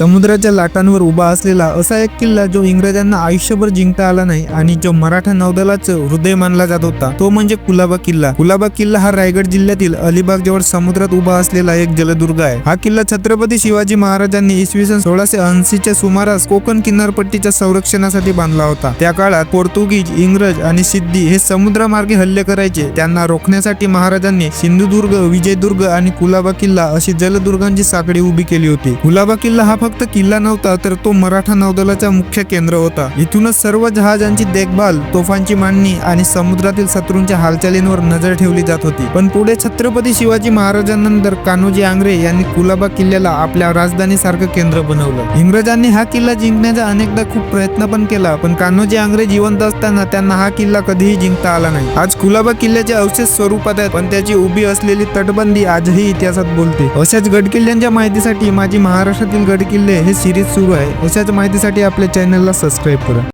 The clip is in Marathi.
समुद्राच्या लाटांवर उभा असलेला असा एक किल्ला जो इंग्रजांना आयुष्यभर जिंकता आला नाही आणि जो मराठा नौदलाचं हृदय मानला जात होता तो म्हणजे कुलाबा किल्ला. कुलाबा किल्ला हा रायगड जिल्ह्यातील अलिबाग जवळ समुद्रात उभा असलेला एक जलदुर्ग आहे. हा किल्ला छत्रपती शिवाजी महाराजांनी इसवी सन सोळाशे ऐंशीच्या सुमारास कोकण किनारपट्टीच्या संरक्षणासाठी बांधला होता. त्या काळात पोर्तुगीज इंग्रज आणि सिद्धी हे समुद्रमार्गे हल्ले करायचे. त्यांना रोखण्यासाठी महाराजांनी सिंधुदुर्ग विजयदुर्ग आणि कुलाबा किल्ला अशी जलदुर्गांची साखळी उभी केली होती. कुलाबा किल्ला हा फक्त किल्ला नव्हता तर तो मराठा नौदलाचा मुख्य केंद्र होता. इथूनच सर्व जहाजांची देखभाल तोफांची मांडणी आणि समुद्रातील शत्रूंच्या हालचालींवर नजर ठेवली जात होती. पण पुढे छत्रपती शिवाजी महाराजांनंतर कान्होजी आंग्रे यांनी कुलाबा किल्ल्याला आपल्या राजधानीसारखं केंद्र बनवलं. इंग्रजांनी हा किल्ला जिंकण्याचा अनेकदा खूप प्रयत्न पण केला पण कान्होजी आंग्रे जिवंत असताना त्यांना हा किल्ला कधीही जिंकता आला नाही. आज कुलाबा किल्ल्याचे अवशेष स्वरूपात आहेत पण त्याची उभी असलेली तटबंदी आजही इतिहासात बोलते. अशाच गडकिल्ल्यांच्या माहितीसाठी माझी महाराष्ट्रातील गडकिल्ले हे सिरीज सुरू आहे. अशाच माहितीसाठी आपल्या चॅनलला सबस्क्राईब करा.